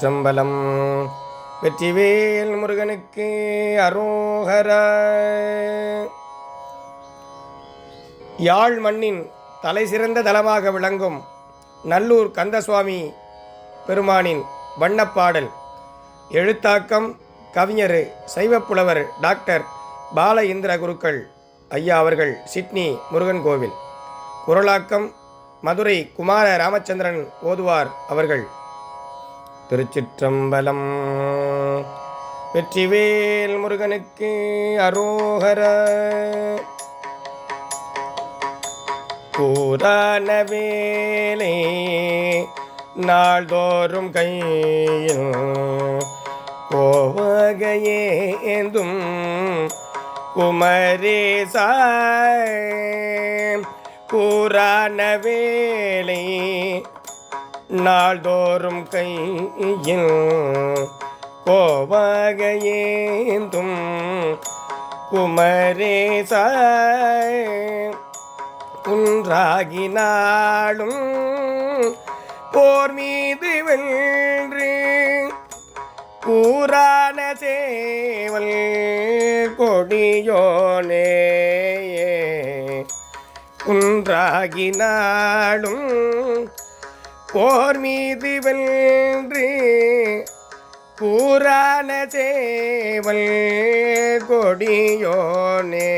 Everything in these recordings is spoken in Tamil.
சம்பலம் வெற்றிவேல் முருகனுக்கு அரோகர. யாழ் மண்ணின் தலை சிறந்த தலமாக விளங்கும் நல்லூர் கந்தசுவாமி பெருமானின் வண்ணப்பாடல். எழுத்தாக்கம் கவிஞர் சைவப்புலவர் டாக்டர் பால இந்திர குருக்கள் ஐயா அவர்கள் சிட்னி முருகன் கோவில். குரலாக்கம் மதுரை குமார ராமச்சந்திரன் ஓதுவார் அவர்கள். திருச்சிற்றம்பலம். வெற்றிவேல் முருகனுக்கு அரோகர. கூறான வேலே நாள்தோறும் கையில் கோவகையேந்தும் குமரேசா கூறான வேலை நாள்தோறும் கையில் கோவகையேந்தும் குமரேச குன்றாகினாலும் போர் மீது வென்று கூறான சேவல் கொடியோனே குன்றாகினாலும் போர் மீது வென்று பூரான சேவல் கொடியோனே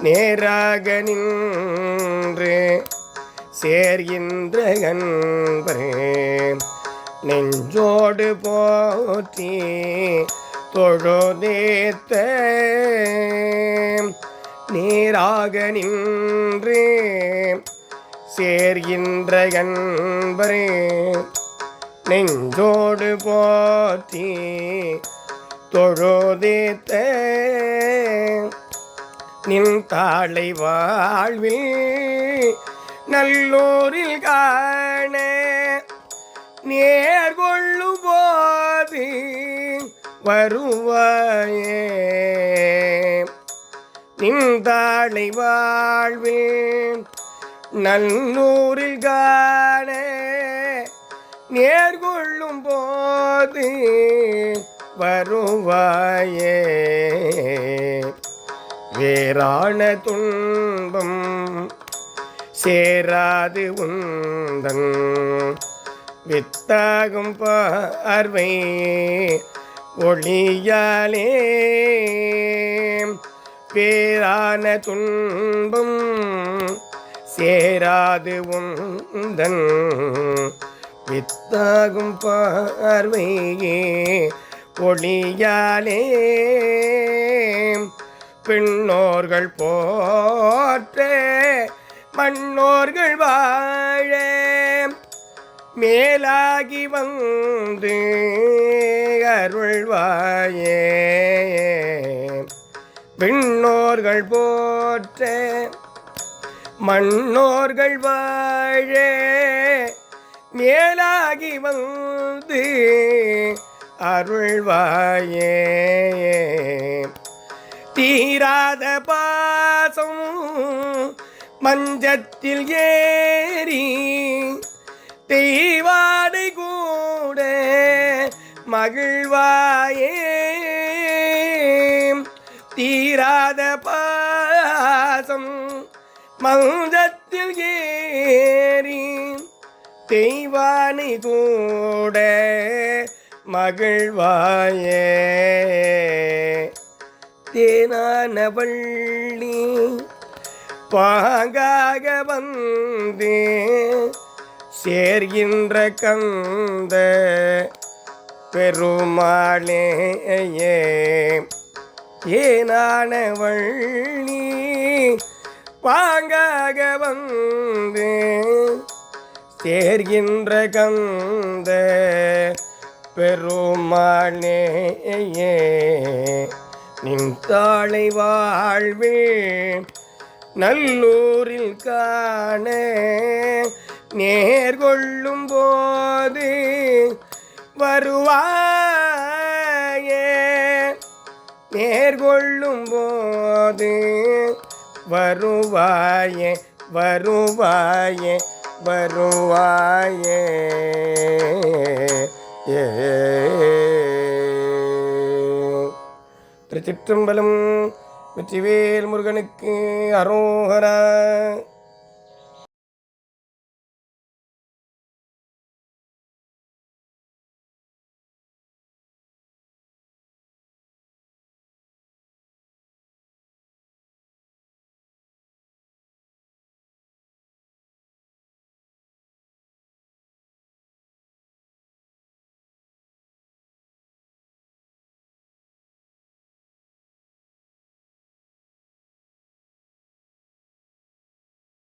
நேராக நின்று சேர்கின்ற கண்பரே நெஞ்சோடு போற்றி தொழுதேத்த. நீராக நின்று சேர்கின்ற கண்பரே நெஞ்சோடு போற்றி தொழுதித்த. நின் தாளை வாழ்வில் நல்லூரில் காண நேர்கொள்ளு போது வருவாயே. நின் தாளை வாழ்வில் நன்னூரில் காண நேர்கொள்ளும் போது வருவாயே. வேறான துன்பம் சேராது உந்தன் வித்தாகும் பார்வை ஒளியாலே. பேரான துன்பம் சேராது உந்தன். வித்தாகும் பார்வையே ஒளியாலே. பின்னோர்கள் போற்றே மன்னோர்கள் வாழ. மேலாகி வந்து அருள்வாயே. பின்னோர்கள் போற்றே மன்னோர்கள் வாழ மேலாகி வந்து அருள்வாயே. தீராத பாசம் மஞ்சத்தில் ஏறி தெய்வாடை கூட மகிழ்வாயே. தீராத பாசம் மௌதத்தில் ஏறி தெய்வானை கூட மகிழ்வாயே. தேனான வள்ளி பாங்காக வந்து சேர்கின்ற கந்த பெருமாளே ஏனான வள்ளி பாங்காக வந்து சேர்கின்ற கந்த பெருமானே நின் தாளை வாழ்வில் நல்லூரில் காண நேர்கொள்ளும் போது வருவாயே. நேர்கொள்ளும் போது வருவாயே வருவாயே வருவாயே. ஏ. திருச்சிற்றம்பலம் வெற்றிவேல் முருகனுக்கு அரோகரா.